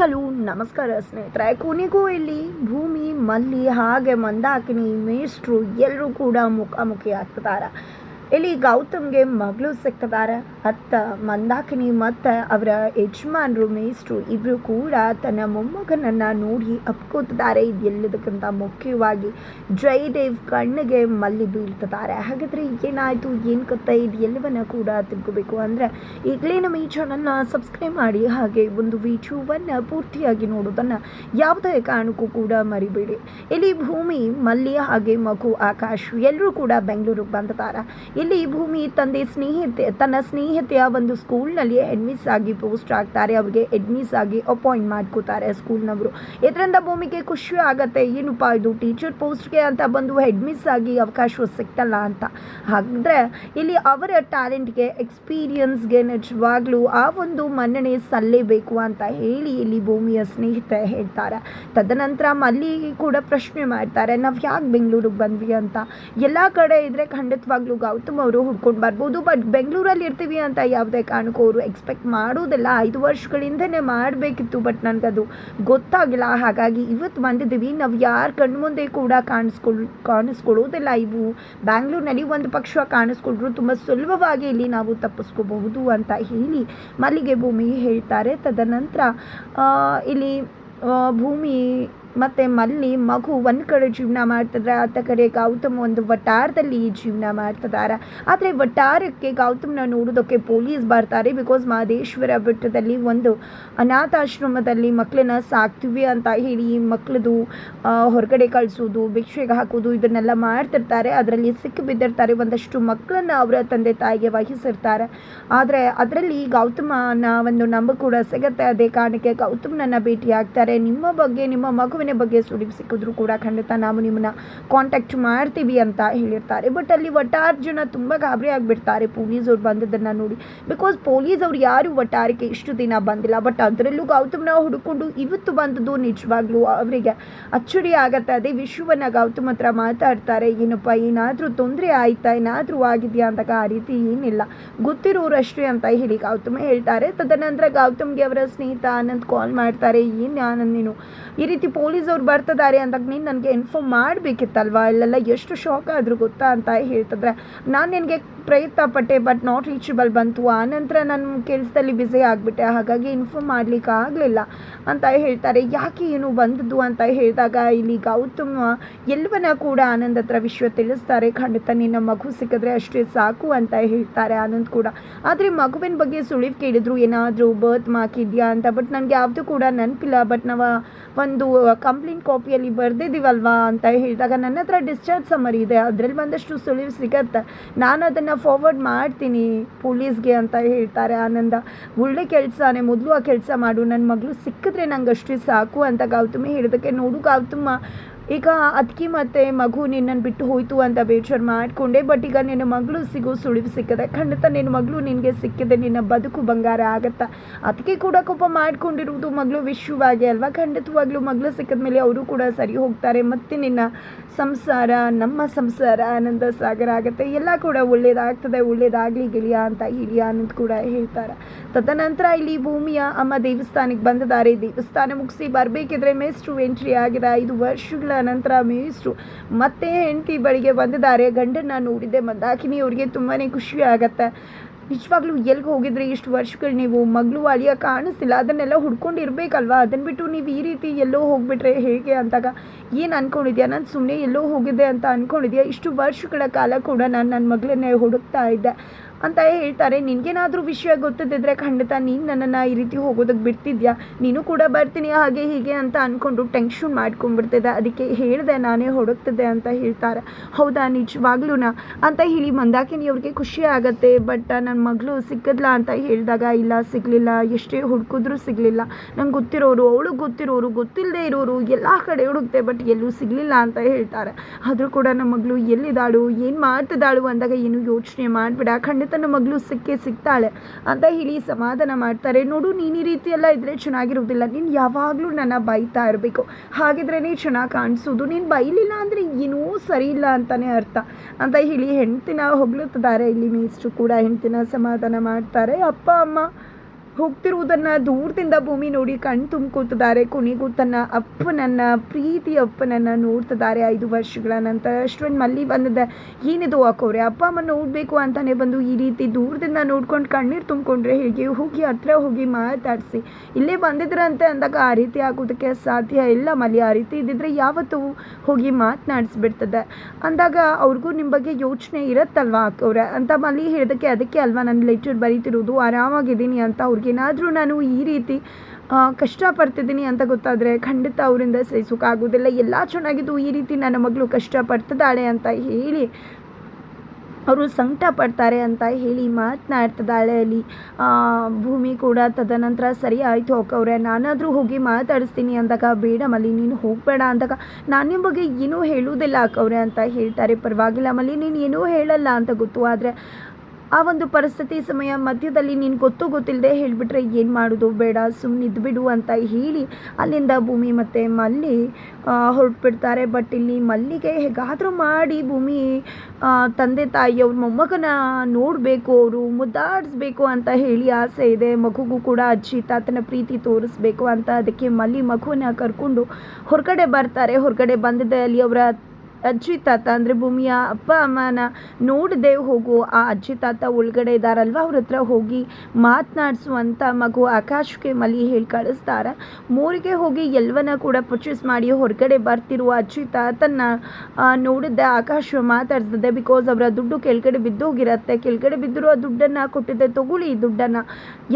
Hello ನಮಸ್ಕಾರ ಸ್ನೇಹಿತರೆ. ಕೊನೆಗೂ ಇಲ್ಲಿ ಭೂಮಿ ಮಲ್ಲಿ ಹಾಗೆ ಮಂದಾಕಿನಿ ಮೇಷ್ಟ್ರು ಎಲ್ಲರೂ ಕೂಡ ಮುಖಾಮುಖಿ ಆಗ್ತಿದ್ದಾರೆ ಇಲ್ಲಿ ಗೌತಮ್ಗೆ ಮಗಳು ಸಿಗ್ತಿದ್ದಾರೆ ಅತ್ತ, ಮಂದಾಕಿನಿ ಮತ್ತು ಅವರ ಯಜಮಾನರು ಮೇಸ್ಟ್ರು ಇಬ್ಬರು ಕೂಡ ತನ್ನ ಮೊಮ್ಮಗನನ್ನು ನೋಡಿ ಅಪ್ಕೋತಿದ್ದಾರೆ. ಇದೆಲ್ಲದಕ್ಕಿಂತ ಮುಖ್ಯವಾಗಿ ಜಯದೇವ್ ಕಣ್ಣಿಗೆ ಮಲ್ಲಿ ಬೀಳ್ತಿದ್ದಾರೆ ಹಾಗಾದರೆ ಏನಾಯಿತು, ಏನು ಕತ್ತೆ ಇದು ಎಲ್ಲವನ್ನ ಕೂಡ ತಿಳ್ಕೋಬೇಕು ಅಂದರೆ ಈಗಲೇ ನಮ್ಮ ಈ ಚಾನಲ್ನ ಸಬ್ಸ್ಕ್ರೈಬ್ ಮಾಡಿ. ಹಾಗೆ ಒಂದು ವಿಡಿಯೋವನ್ನು ಪೂರ್ತಿಯಾಗಿ ನೋಡೋದನ್ನು ಯಾವುದೇ ಕಾರಣಕ್ಕೂ ಕೂಡ ಮರಿಬೇಡಿ. ಇಲ್ಲಿ ಭೂಮಿ, ಮಲ್ಲಿ ಹಾಗೆ ಮಗು, ಆಕಾಶ್ ಎಲ್ಲರೂ ಕೂಡ ಬೆಂಗಳೂರಿಗೆ ಬಂದಿದ್ದಾರೆ. ಇಲ್ಲಿ ಭೂಮಿ ತಂದೆ ಸ್ನೇಹಿತೆ, ತನ್ನ ಸ್ನೇಹಿತೆಯ ಒಂದು ಸ್ಕೂಲ್ನಲ್ಲಿ ಅಡ್ಮಿಸ್ ಆಗಿ ಪೋಸ್ಟ್ ಆಗ್ತಾರೆ. ಅವರಿಗೆ ಅಡ್ಮಿಸ್ ಆಗಿ ಅಪಾಯಿಂಟ್ ಮಾಡ್ಕೋತಾರೆ ಸ್ಕೂಲ್ನವರು. ಇದರಿಂದ ಭೂಮಿಗೆ ಖುಷಿ ಆಗುತ್ತೆ. ಏನಪ್ಪ ಇದು ಟೀಚರ್ ಪೋಸ್ಟ್ಗೆ ಅಂತ ಬಂದು ಅಡ್ಮಿಸ್ ಆಗಿ ಅವಕಾಶ ಸಿಗ್ತಲ್ಲ ಅಂತ. ಹಾಗಾದರೆ ಇಲ್ಲಿ ಅವರ ಟ್ಯಾಲೆಂಟ್ಗೆ ಎಕ್ಸ್ಪೀರಿಯನ್ಸ್ಗೆ ನಿಜವಾಗ್ಲೂ ಆ ಒಂದು ಮನ್ನಣೆ ಸಲ್ಲೇಬೇಕು ಅಂತ ಹೇಳಿ ಇಲ್ಲಿ ಭೂಮಿಯ ಸ್ನೇಹಿತೆ ಹೇಳ್ತಾರೆ. ತದನಂತರ ಮಲ್ಲಿ ಕೂಡ ಪ್ರಶ್ನೆ ಮಾಡ್ತಾರೆ, ನಾವು ಯಾಕೆ ಬೆಂಗಳೂರಿಗೆ ಬಂದ್ವಿ ಅಂತ? ಎಲ್ಲ ಕಡೆ ಇದ್ರೆ ಖಂಡಿತವಾಗ್ಲೂ ಗೌತಮ್ ಅವರು ಹುಡ್ಕೊಂಡು ಬರ್ಬೋದು. ಬಟ್ ಬೆಂಗಳೂರಲ್ಲಿ ಇರ್ತೀವಿ ಅಂತ ಯಾವುದೇ ಕಾರಣಕ್ಕೂ ಅವರು ಎಕ್ಸ್ಪೆಕ್ಟ್ ಮಾಡೋದಿಲ್ಲ. ಐದು ವರ್ಷಗಳಿಂದನೇ ಮಾಡಬೇಕಿತ್ತು ಬಟ್ ನನಗದು ಗೊತ್ತಾಗಿಲ್ಲ. ಹಾಗಾಗಿ ಇವತ್ತು ಬಂದಿದ್ದೀವಿ. ನಾವು ಯಾರ ಕಣ್ಣು ಮುಂದೆ ಕೂಡ ಕಾಣಿಸ್ಕೊಳ್, ಕಾಣಿಸ್ಕೊಳ್ಳೋದಿಲ್ಲ. ಇವು ಬ್ಯಾಂಗ್ಳೂರಿನಲ್ಲಿ ಒಂದು ಪಕ್ಷ ಕಾಣಿಸ್ಕೊಂಡ್ರು ತುಂಬ ಸುಲಭವಾಗಿ ಇಲ್ಲಿ ನಾವು ತಪ್ಪಿಸ್ಕೋಬಹುದು ಅಂತ ಹೇಳಿ ಮಲ್ಲಿಗೆ ಭೂಮಿ ಹೇಳ್ತಾರೆ. ತದನಂತರ ಇಲ್ಲಿ ಭೂಮಿ ಮತ್ತು ಮಲ್ಲಿ ಮಗು ಒಂದು ಕಡೆ ಜೀವನ ಮಾಡ್ತಿದ್ರೆ ಆತ ಕಡೆ ಗೌತಮ್ ಒಂದು ವಟಾರದಲ್ಲಿ ಜೀವನ ಮಾಡ್ತಿದ್ದಾರೆ ಆದರೆ ವಟಾರಕ್ಕೆ ಗೌತಮ್ನ ನೋಡೋದಕ್ಕೆ ಪೊಲೀಸ್ ಬರ್ತಾರೆ ಬಿಕಾಸ್ ಮಹದೇಶ್ವರ ಬೆಟ್ಟದಲ್ಲಿ ಒಂದು ಅನಾಥಾಶ್ರಮದಲ್ಲಿ ಮಕ್ಕಳನ್ನ ಸಾಕ್ತೀವಿ ಅಂತ ಹೇಳಿ ಮಕ್ಕಳದು ಹೊರಗಡೆ ಕಳಿಸೋದು, ಭಿಕ್ಷೆಗೆ ಹಾಕೋದು ಇದನ್ನೆಲ್ಲ ಮಾಡ್ತಿರ್ತಾರೆ. ಅದರಲ್ಲಿ ಸಿಕ್ಕಿ ಬಿದ್ದಿರ್ತಾರೆ, ಒಂದಷ್ಟು ಮಕ್ಕಳನ್ನ ಅವರ ತಂದೆ ತಾಯಿಗೆ ವಹಿಸಿರ್ತಾರೆ. ಆದರೆ ಅದರಲ್ಲಿ ಗೌತಮನ ಒಂದು ನಂಬ ಕೂಡ ಸಿಗುತ್ತೆ. ಅದೇ ಕಾರಣಕ್ಕೆ ಗೌತಮ್ನನ್ನ ಭೇಟಿಯಾಗ್ತಾರೆ. ನಿಮ್ಮ ಬಗ್ಗೆ ನಿಮ್ಮ ಮಗುವಿನ ಬಗ್ಗೆ ಸುಳಿವು ಸಿಕ್ಕಿದ್ರು ಕೂಡ ಖಂಡಿತ ನಾವು ನಿಮ್ಮನ್ನ ಕಾಂಟ್ಯಾಕ್ಟ್ ಮಾಡ್ತೀವಿ ಅಂತ ಹೇಳಿರ್ತಾರೆ. ಬಟ್ ಅಲ್ಲಿ ಒಟ್ಟಾರು ಜನ ತುಂಬ ಗಾಬರಿ ಆಗಿಬಿಡ್ತಾರೆ. ಪೊಲೀಸ್ ಅವ್ರು ಬಂದದ್ದನ್ನು ನೋಡಿ. ಬಿಕಾಸ್ ಪೊಲೀಸ್ ಅವ್ರು ಯಾರು ಒಟ್ಟಾರಕ್ಕೆ ಇಷ್ಟು ದಿನ ಬಂದಿಲ್ಲ. ಬಟ್ ಅದರಲ್ಲೂ ಗೌತಮ್ನ ಹುಡುಕೊಂಡು ಇವತ್ತು ಬಂದದ್ದು ನಿಜವಾಗ್ಲೂ ಅವರಿಗೆ ಅಚ್ಚರಿ ಆಗತ್ತೆ. ಅದೇ ವಿಷಯವನ್ನು ಗೌತಮ್ ಹತ್ರ ಮಾತಾಡ್ತಾರೆ. ಏನಪ್ಪ, ಏನಾದರೂ ತೊಂದರೆ ಆಯ್ತಾ? ಏನಾದರೂ ಆಗಿದೆಯಾ ಅಂತ ಆ ರೀತಿ ಏನಿಲ್ಲ. ಗೊತ್ತಿರೋರಷ್ಟೇ ಅಂತ ಹೇಳಿ ಗೌತಮ್ ಹೇಳ್ತಾರೆ. ತದನಂತರ ಗೌತಮ್ಗೆ ಅವರ ಸ್ನೇಹಿತ ಆನಂದ್ ಕಾಲ್ ಮಾಡ್ತಾರೆ. ಏನು ಆನಂದ್ ನೀನು? ಈ ರೀತಿ ಪೊಲೀಸ್ ಅವ್ರು ಬರ್ತಿದ್ದಾರೆ ಅಂದಾಗ ನೀನು ನನಗೆ ಇನ್ಫಾರ್ಮ್ ಮಾಡಬೇಕಿತ್ತಲ್ವಾ? ಇಲ್ಲೆಲ್ಲ ಎಷ್ಟು ಶಾಕ್ ಆದರೂ ಗೊತ್ತಾ ಅಂತ ಹೇಳ್ತಿದ್ರೆ ನಾನು ನಿನಗೆ ಪ್ರಯತ್ನ ಪಟ್ಟೆ ಬಟ್ ನಾಟ್ ರೀಚಬಲ್ ಬಂತು ಆನಂತರ ನನ್ನ ಕೆಲಸದಲ್ಲಿ ಬ್ಯುಸಿ ಆಗಿಬಿಟ್ಟೆ. ಹಾಗಾಗಿ ಇನ್ಫಾರ್ಮ್ ಮಾಡ್ಲಿಕ್ಕೆ ಆಗಲಿಲ್ಲ ಅಂತ ಹೇಳ್ತಾರೆ. ಯಾಕೆ ಏನು ಬಂದದ್ದು ಅಂತ ಹೇಳಿದಾಗ ಇಲ್ಲಿ ಗೌತಮ್ ಎಲ್ಲವನ್ನ ಕೂಡ ಆನಂದ್ ಹತ್ರ ವಿಷಯ ತಿಳಿಸ್ತಾರೆ. ಖಂಡಿತ ನಿನ್ನ ಮಗು ಸಿಕ್ಕಿದ್ರೆ ಅಷ್ಟೇ ಸಾಕು ಅಂತ ಹೇಳ್ತಾರೆ ಆನಂದ್ ಕೂಡ. ಆದರೆ ಮಗುವಿನ ಬಗ್ಗೆ ಸುಳಿವು ಕೇಳಿದ್ರು, ಏನಾದರೂ ಬರ್ತ್ ಮಾರ್ಕ್ ಇದೆಯಾ ಅಂತ ಬಟ್ ನನಗೆ ಯಾವುದು ಕೂಡ ನೆನಪಿಲ್ಲ. ಬಟ್ ನಾವು ಒಂದು ಕಂಪ್ಲೇಂಟ್ ಕಾಪಿಯಲ್ಲಿ ಬರೆದಿದ್ದೀವಲ್ವಾ ಅಂತ ಹೇಳಿದಾಗ ನನ್ನ ಹತ್ರ ಡಿಸ್ಚಾರ್ಜ್ ಸಮರಿ ಇದೆ. ಅದರಲ್ಲಿ ಒಂದಷ್ಟು ಸುಳಿವು ಸಿಗತ್ತೆ. ನಾನು ಅದನ್ನು ಫಾರ್ವರ್ಡ್ ಮಾಡ್ತೀನಿ ಪೊಲೀಸ್ಗೆ ಅಂತ ಹೇಳ್ತಾರೆ ಆನಂದ. ಒಳ್ಳೆ ಕೆಲಸನೇ, ಮೊದಲು ಆ ಕೆಲಸ ಮಾಡು. ನನ್ನ ಮಗಳು ಸಿಕ್ಕಿದ್ರೆ ನಂಗೆ ಅಷ್ಟು ಸಾಕು ಅಂತ ಗೌತಮಿ ಹೇಳಿದಕ್ಕೆ ನೋಡು ಗೌತಮ್ಮ ಈಗ ಅದಕ್ಕೆ ಮತ್ತೆ ಮಗು ನಿನ್ನನ್ನು ಬಿಟ್ಟು ಹೋಯ್ತು ಅಂತ ಬೇಜಾರು ಮಾಡಿಕೊಂಡೆ ಬಟ್ ಈಗ ನಿನ್ನ ಮಗಳು ಸಿಗೋ ಸುಳಿವು ಸಿಕ್ಕಿದೆ. ಖಂಡಿತ ನಿನ್ನ ಮಗಳು ನಿನಗೆ ಸಿಕ್ಕಿದೆ, ನಿನ್ನ ಬದುಕು ಬಂಗಾರ ಆಗತ್ತಾ? ಅದಕ್ಕೆ ಕೂಡ ಕೋಪ ಮಾಡ್ಕೊಂಡಿರುವುದು ಮಗಳು ವಿಶ್ವವಾಗಿ ಅಲ್ವಾ? ಖಂಡಿತವಾಗ್ಲೂ ಮಗಳು ಸಿಕ್ಕಿದ ಮೇಲೆ ಅವರು ಕೂಡ ಸರಿ ಹೋಗ್ತಾರೆ. ಮತ್ತೆ ನಿನ್ನ ಸಂಸಾರ, ನಮ್ಮ ಸಂಸಾರ ಆನಂದ ಸಾಗರ ಆಗುತ್ತೆ. ಎಲ್ಲ ಕೂಡ ಒಳ್ಳೇದಾಗ್ತದೆ, ಒಳ್ಳೇದಾಗಲಿ ಗೆಳೆಯ ಅಂತ ಹೇಳಿ ಅನ್ನೋದು ಕೂಡ ಹೇಳ್ತಾರೆ. ತದನಂತರ ಇಲ್ಲಿ ಭೂಮಿಯ ಅಮ್ಮ ದೇವಸ್ಥಾನಕ್ಕೆ ಬಂದಿದ್ದಾರೆ. ದೇವಸ್ಥಾನ ಮುಗಿಸಿ ಬರಬೇಕಿದ್ರೆ ಮೇಸ್ಟ್ರು ಎಂಟ್ರಿ ಆಗಿದೆ ಐದು ವರ್ಷಗಳ ನಂತರ ಮೇಸ್ಟ್ರು ಮತ್ತೆ ಹೆಂಡತಿ ಬಳಿಗೆ ಬಂದಿದ್ದಾರೆ. ಗಂಡನ್ನ ನೋಡಿದ್ದೆ ಮಂದಾಕಿನಿ ಅವ್ರಿಗೆ ತುಂಬಾ ಖುಷಿ ಆಗತ್ತೆ. ನಿಜವಾಗ್ಲೂ ಎಲ್ಲಿಗೆ ಹೋಗಿದ್ರಿ? ಇಷ್ಟು ವರ್ಷಗಳು ನೀವು ಮಗಳು ಅಳಿಯ ಕಾಣಿಸ್ತಿಲ್ಲ. ಅದನ್ನೆಲ್ಲ ಹುಡ್ಕೊಂಡಿರ್ಬೇಕಲ್ವಾ? ಅದನ್ನ ಬಿಟ್ಟು ನೀವು ಈ ರೀತಿ ಎಲ್ಲೋ ಹೋಗ್ಬಿಟ್ರೆ ಹೇಗೆ ಅಂತಾಗ ಏನು ಅಂದ್ಕೊಂಡಿದ್ಯಾ ನಾನು ಸುಮ್ಮನೆ ಎಲ್ಲೋ ಹೋಗಿದ್ದೆ ಅಂತ ಅಂದ್ಕೊಂಡಿದ್ಯಾ ಇಷ್ಟು ವರ್ಷಗಳ ಕಾಲ ಕೂಡ ನಾನು ನನ್ನ ಮಗಳನ್ನೇ ಹುಡುಕ್ತಾ ಇದ್ದೆ. ಅಂತ ಹೇಳ್ತಾರೆ. ನಿನಗೇನಾದರೂ ವಿಷಯ ಗೊತ್ತಿದ್ದಿದ್ರೆ ಖಂಡಿತ ನೀನು ನನ್ನನ್ನು ಈ ರೀತಿ ಹೋಗೋದಕ್ಕೆ ಬಿಡ್ತಿದ್ಯಾ? ನೀನು ಕೂಡ ಬರ್ತೀನಿ, ಹಾಗೆ ಹೀಗೆ ಅಂತ ಅಂದ್ಕೊಂಡು ಟೆನ್ಷನ್ ಮಾಡ್ಕೊಂಡ್ಬಿಡ್ತಿದ್ದೆ. ಅದಕ್ಕೆ ಹೇಳಿದೆ, ನಾನೇ ಹೊಡಕ್ತಿದ್ದೆ ಅಂತ ಹೇಳ್ತಾರೆ. ಹೌದಾ ನಿಜವಾಗ್ಲೂನಾ? ಅಂತ ಹೇಳಿ ಮಂದಾಕಿನಿ ಅವ್ರಿಗೆ ಖುಷಿ ಆಗತ್ತೆ, ಬಟ್ ನನ್ನ ಮಗಳು ಸಿಕ್ಕದ್ಲಾ ಅಂತ ಹೇಳಿದಾಗ, ಇಲ್ಲ, ಸಿಗಲಿಲ್ಲ. ಎಷ್ಟೇ ಹುಡುಕಿದ್ರೂ ಸಿಗಲಿಲ್ಲ. ನಂಗೆ ಗೊತ್ತಿರೋರು ಅವಳು ಗೊತ್ತಿರೋರು ಗೊತ್ತಿಲ್ಲದೆ ಇರೋರು ಎಲ್ಲ ಕಡೆ ಹುಡುಕ್ತೆ ಬಟ್ ಎಲ್ಲೂ ಸಿಗಲಿಲ್ಲ ಅಂತ ಹೇಳ್ತಾರೆ. ಆದರೂ ಕೂಡ ನಮ್ಮ ಮಗಳು ಎಲ್ಲಿದ್ದಾಳು, ಏನು ಮಾಡ್ತಿದ್ದಾಳು ಅಂದಾಗ ಏನು ಯೋಚನೆ ಮಾಡಿಬಿಡ. ಖಂಡಿತ ನಮ್ಮ ಮಗಳು ಸಿಕ್ಕೇ ಸಿಗ್ತಾಳೆ ಅಂತ ಹೇಳಿ ಸಮಾಧಾನ ಮಾಡ್ತಾರೆ. ನೋಡು, ನೀನು ಈ ರೀತಿ ಎಲ್ಲ ಇದ್ರೆ ಚೆನ್ನಾಗಿರೋದಿಲ್ಲ ನೀನು ಯಾವಾಗಲೂ ನನ್ನ ಬೈತಾ ಇರಬೇಕು. ಹಾಗಿದ್ರೇ ಚೆನ್ನಾಗಿ ಕಾಣಿಸೋದು. ನೀನು ಬೈಲಿಲ್ಲ ಅಂದರೆ ಏನೂ ಸರಿ ಇಲ್ಲ ಅಂತಲೇ ಅರ್ಥ. ಅಂತ ಹೇಳಿ ಹೆಂಡ್ತಿನ ಹೊಗಳುತ್ತಿದ್ದಾರೆ. ಇಲ್ಲಿ ಮೇಸ್ಟ್ರು ಕೂಡ ಹೆಂಡ್ತಿನ ಸಮಾಧಾನ ಮಾಡ್ತಾರೆ. ಅಪ್ಪ, ಅಮ್ಮ ಹೋಗ್ತಿರುವುದನ್ನು ದೂರದಿಂದ ಭೂಮಿ ನೋಡಿ ಕಣ್ ತುಂಬ್ಕೊತಿದ್ದಾರೆ ಕುಣಿಗೂ ತನ್ನ ಅಪ್ಪನನ್ನ ಪ್ರೀತಿ ಅಪ್ಪನನ್ನು ನೋಡ್ತಿದ್ದಾರೆ ಐದು ವರ್ಷಗಳ ನಂತರ. ಅಷ್ಟೊಂದು ಮಲ್ಲಿ ಬಂದಿದೆ. ಏನಿದು ಹಾಕೋರೆ ಅಪ್ಪ ಅಮ್ಮ ನೋಡಬೇಕು ಅಂತಾನೆ ಬಂದು ಈ ರೀತಿ ದೂರದಿಂದ ನೋಡ್ಕೊಂಡು ಕಣ್ಣೀರು ತುಂಬಿಕೊಂಡ್ರೆ ಹೇಗೆ? ಹೋಗಿ ಹತ್ರ ಹೋಗಿ ಮಾತಾಡಿಸಿ. ಇಲ್ಲೇ ಬಂದಿದ್ರಂತೆ ಅಂದಾಗ ಆ ರೀತಿ ಆಗೋದಕ್ಕೆ ಸಾಧ್ಯ ಇಲ್ಲ ಮಲ್ಲಿ. ಆ ರೀತಿ ಇದ್ದಿದ್ರೆ ಯಾವತ್ತೂ ಹೋಗಿ ಮಾತನಾಡಿಸ್ಬಿಡ್ತದೆ. ಅಂದಾಗ ಅವ್ರಿಗೂ ನಿಮ್ಮ ಬಗ್ಗೆ ಯೋಚನೆ ಇರುತ್ತಲ್ವಾ ಅಂತ ಮಲ್ಲಿ ಹೇಳಿದಕ್ಕೆ ಅದಕ್ಕೆ ಅಲ್ವಾ? ನಾನು ಲೆಟರ್ ಬರೀತಿರೋದು. ಆರಾಮಾಗಿದ್ದೀನಿ ಅಂತ ಅವ್ರಿಗೇನಾದರೂ ನಾನು ಈ ರೀತಿ ಕಷ್ಟಪಡ್ತಿದ್ದೀನಿ ಅಂತ ಗೊತ್ತಾದರೆ ಖಂಡಿತ ಅವರಿಂದ ಸಹಿಸೋಕ್ಕಾಗೋದಿಲ್ಲ ಎಲ್ಲ ಚೆನ್ನಾಗಿದ್ದು ಈ ರೀತಿ ನನ್ನ ಮಗಳು ಕಷ್ಟಪಡ್ತಿದ್ದಾಳೆ ಅಂತ ಹೇಳಿ, ಅವರು ಸಂಕಟ ಪಡ್ತಾರೆ ಅಂತ ಹೇಳಿ ಮಾತನಾಡ್ತಿದ್ದಾಳೆ ಅಲ್ಲಿ. ಭೂಮಿ ಕೂಡ ತದನಂತರ ಸರಿ ಆಯಿತು ಅಕ್ಕವ್ರೆ ನಾನಾದರೂ ಹೋಗಿ ಮಾತಾಡಿಸ್ತೀನಿ ಅಂದಾಗ, ಬೇಡ ಮಲ್ಲಿ, ನೀನು ಹೋಗಬೇಡ ಅಂದಾಗ, ನಾನು ನಿಮ್ಮ ಬಗ್ಗೆ ಏನೂ ಹೇಳುವುದಿಲ್ಲ ಅಕ್ಕವ್ರೆ ಅಂತ ಹೇಳ್ತಾರೆ. ಪರವಾಗಿಲ್ಲ ಮಲ್ಲಿ, ನೀನು ಏನೂ ಹೇಳಲ್ಲ ಅಂತ ಗೊತ್ತು. ಆದರೆ ಆ ಒಂದು ಪರಿಸ್ಥಿತಿ ಸಮಯ ಮಧ್ಯದಲ್ಲಿ ನೀನು ಗೊತ್ತು ಗೊತ್ತಿಲ್ಲದೆ ಹೇಳಿಬಿಟ್ರೆ ಏನು ಮಾಡೋದು? ಬೇಡ ಸುಮ್ಮನೆ ಇದ್ಬಿಡು ಅಂತ ಹೇಳಿ ಅಲ್ಲಿಂದ ಭೂಮಿ ಮತ್ತು ಮಲ್ಲಿ ಹೊರಟ್ಬಿಡ್ತಾರೆ. ಬಟ್ ಇಲ್ಲಿ ಮಲ್ಲಿಗೆ ಹೇಗಾದರೂ ಮಾಡಿ ಭೂಮಿ ತಂದೆ ತಾಯಿ ಅವ್ರ ಮೊಮ್ಮಗನ ನೋಡಬೇಕು, ಅವರು ಮುದ್ದಾಡಿಸ್ಬೇಕು ಅಂತ ಹೇಳಿ ಆಸೆ ಇದೆ. ಮಗುಗೂ ಕೂಡ ಅಜ್ಜಿ, ತಾತನ ಪ್ರೀತಿ ತೋರಿಸ್ಬೇಕು ಅಂತ ಅದಕ್ಕೆ ಮಲ್ಲಿ ಮಗುವನ್ನ ಕರ್ಕೊಂಡು ಹೊರಗಡೆ ಬರ್ತಾರೆ. ಹೊರಗಡೆ ಬಂದಿದ್ದಲ್ಲಿ ಅವರ ಅಜ್ಜಿ ತಾತ ಅಂದರೆ ಭೂಮಿಯ ಅಪ್ಪ, ಅಮ್ಮನ ನೋಡದೆ ಹೋಗು ಆ ಅಜ್ಜಿ ತಾತ ಒಳಗಡೆ ಇದ್ದಾರಲ್ವ? ಅವ್ರ ಹತ್ರ ಹೋಗಿ ಮಾತನಾಡಿಸುವಂಥ ಮಗು ಆಕಾಶ್ಗೆ ಮಲಿ ಹೇಳಿ ಕಳಿಸ್ತಾರೆ. ಮೂರಿಗೆ ಹೋಗಿ ಎಲ್ಲವನ್ನ ಕೂಡ ಪರ್ಚೇಸ್ ಮಾಡಿ ಹೊರಗಡೆ ಬರ್ತಿರುವ ಅಜ್ಜಿ ತಾತನ್ನ ನೋಡಿದ್ದೆ ಆಕಾಶ್ ಮಾತಾಡ್ಸದೆ ಬಿಕಾಸ್ ಅವರ ದುಡ್ಡು ಕೆಳಗಡೆ ಬಿದ್ದೋಗಿರತ್ತೆ ಕೆಳಗಡೆ ಬಿದ್ದರೂ ಆ ದುಡ್ಡನ್ನು ಕೊಟ್ಟಿದ್ದೆ. ತಗೊಳ್ಳಿ ಈ ದುಡ್ಡನ್ನು.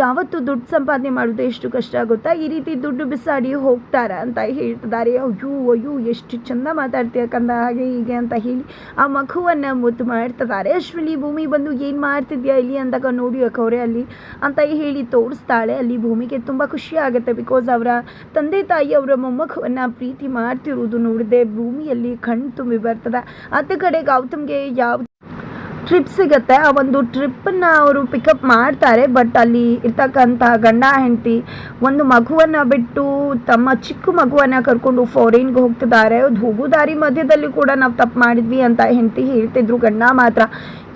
ಯಾವತ್ತು ದುಡ್ಡು ಸಂಪಾದನೆ ಮಾಡೋದು ಎಷ್ಟು ಕಷ್ಟ ಆಗುತ್ತಾ ಈ ರೀತಿ ದುಡ್ಡು ಬಿಸಾಡಿ ಹೋಗ್ತಾರೆ ಅಂತ ಹೇಳ್ತಿದ್ದಾರೆ. ಅಯ್ಯೋ ಅಯ್ಯೋ, ಎಷ್ಟು ಚಂದ ಮಾತಾಡ್ತೀಯ ಕಂದ ಹಾಗೆ. ಹೀಗೆ ಅಂತ ಹೇಳಿ ಆ ಮಗುವನ್ನು ಮುದ್ದು ಮಾಡ್ತಿದ್ದಾರೆ. ಅಶ್ವಿನಿ, ಭೂಮಿ ಬಂದು ಏನು ಮಾಡ್ತಿದ್ಯಾ ಇಲ್ಲಿ ಅಂದಾಗ ನೋಡಿ ಅಕ್ಕವ್ರೆ ಅಲ್ಲಿ ಅಂತ ಹೇಳಿ ತೋರಿಸ್ತಾಳೆ. ಅಲ್ಲಿ ಭೂಮಿಗೆ ತುಂಬ ಖುಷಿ ಆಗುತ್ತೆ ಬಿಕಾಸ್ ಅವರ ತಂದೆ ತಾಯಿ ಅವರ ಮೊಮ್ಮಗುವನ್ನು ಪ್ರೀತಿ ಮಾಡ್ತಿರೋದು ನೋಡಿದೆ ಭೂಮಿಯಲ್ಲಿ ಕಣ್ಣು ತುಂಬಿ ಬರ್ತದೆ. ಅತ್ತ ಕಡೆ ಗೌತಮ್ಗೆ ಯಾವ ಟ್ರಿಪ್ ಸಿಗುತ್ತೆ. ಆ ಒಂದು ಟ್ರಿಪ್ಪನ್ನು ಅವರು ಪಿಕಪ್ ಮಾಡ್ತಾರೆ. ಬಟ್ ಅಲ್ಲಿ ಇರ್ತಕ್ಕಂಥ ಗಂಡ, ಹೆಂಡತಿ ಒಂದು ಮಗುವನ್ನು ಬಿಟ್ಟು ತಮ್ಮ ಚಿಕ್ಕ ಮಗುವನ್ನು ಕರ್ಕೊಂಡು ಫಾರಿನ್ಗೆ ಹೋಗ್ತಿದ್ದಾರೆ. ಅದು ದಾರಿ ಮಧ್ಯದಲ್ಲಿ ಕೂಡ ನಾವು ತಪ್ಪು ಮಾಡಿದ್ವಿ ಅಂತ ಹೆಂಡತಿ ಹೇಳ್ತಿದ್ರು ಗಂಡ ಮಾತ್ರ.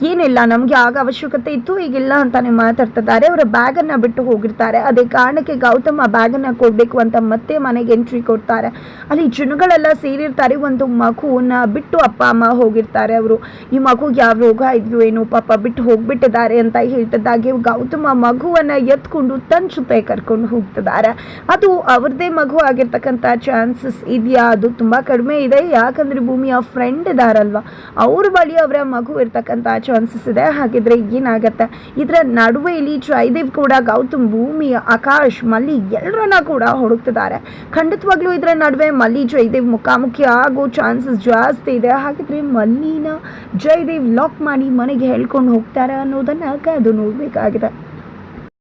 ಏನಿಲ್ಲ, ನಮಗೆ ಆಗ ಅವಶ್ಯಕತೆ ಇತ್ತು, ಈಗಿಲ್ಲ ಅಂತಾನೆ ಮಾತಾಡ್ತಿದ್ದಾರೆ. ಅವರ ಬ್ಯಾಗನ್ನು ಬಿಟ್ಟು ಹೋಗಿರ್ತಾರೆ. ಅದೇ ಕಾರಣಕ್ಕೆ ಗೌತಮ್ ಆ ಬ್ಯಾಗನ್ನು ಕೊಡಬೇಕು ಅಂತ ಮತ್ತೆ ಮನೆಗೆ ಎಂಟ್ರಿ ಕೊಡ್ತಾರೆ. ಅಲ್ಲಿ ಜನಗಳೆಲ್ಲ ಸೇರಿರ್ತಾರೆ. ಒಂದು ಮಗುವನ್ನ ಬಿಟ್ಟು ಅಪ್ಪ, ಅಮ್ಮ ಹೋಗಿರ್ತಾರೆ ಅವರು. ಈ ಮಗುಗೆ ಯಾವ ರೋಗ ಇದ್ವು ಏನು ಪಾಪ ಬಿಟ್ಟು ಹೋಗ್ಬಿಟ್ಟಿದ್ದಾರೆ ಅಂತ ಹೇಳ್ತಿದ್ದಾಗೆ ಗೌತಮ್ ಆ ಮಗುವನ್ನ ಎತ್ಕೊಂಡು ತನ್ನ ಜೊತೆ ಕರ್ಕೊಂಡು ಹೋಗ್ತಿದ್ದಾರೆ. ಅದು ಅವ್ರದ್ದೇ ಮಗು ಆಗಿರ್ತಕ್ಕಂಥ ಚಾನ್ಸಸ್ ಇದೆಯಾ? ಅದು ತುಂಬ ಕಡಿಮೆ ಇದೆ. ಯಾಕಂದ್ರೆ ಭೂಮಿಯ ಫ್ರೆಂಡ್ ಇದಾರಲ್ವ? ಅವ್ರ ಬಳಿ ಅವರ ಮಗು ಇರ್ತಕ್ಕಂಥ ಚಾನ್ಸಸ್ ಇದೆ ಹಾಗಿದ್ರೆ ಏನಾಗತ್ತೆ? ಇದರ ನಡುವೆ ಇಲ್ಲಿ ಜಯದೇವ್ ಕೂಡ ಗೌತಮ್ ಭೂಮಿ ಆಕಾಶ್, ಮಲ್ಲಿ ಎಲ್ಲರನ್ನ ಕೂಡ ಹುಡುಕ್ತಿದ್ದಾರೆ. ಖಂಡಿತವಾಗ್ಲೂ ಇದರ ನಡುವೆ ಮಲ್ಲಿ ಜಯದೇವ್ ಮುಖಾಮುಖಿ ಆಗೋ ಚಾನ್ಸಸ್ ಜಾಸ್ತಿ ಇದೆ. ಹಾಗಿದ್ರೆ ಮಲ್ಲಿನ ಜಯದೇವ್ ಲಾಕ್ ಮಾಡಿ ಮನೆಗೆ ಹೇಳ್ಕೊಂಡು ಹೋಗ್ತಾರೆ ಅನ್ನೋದನ್ನ ಕಾದು ನೋಡಬೇಕಾಗಿದೆ.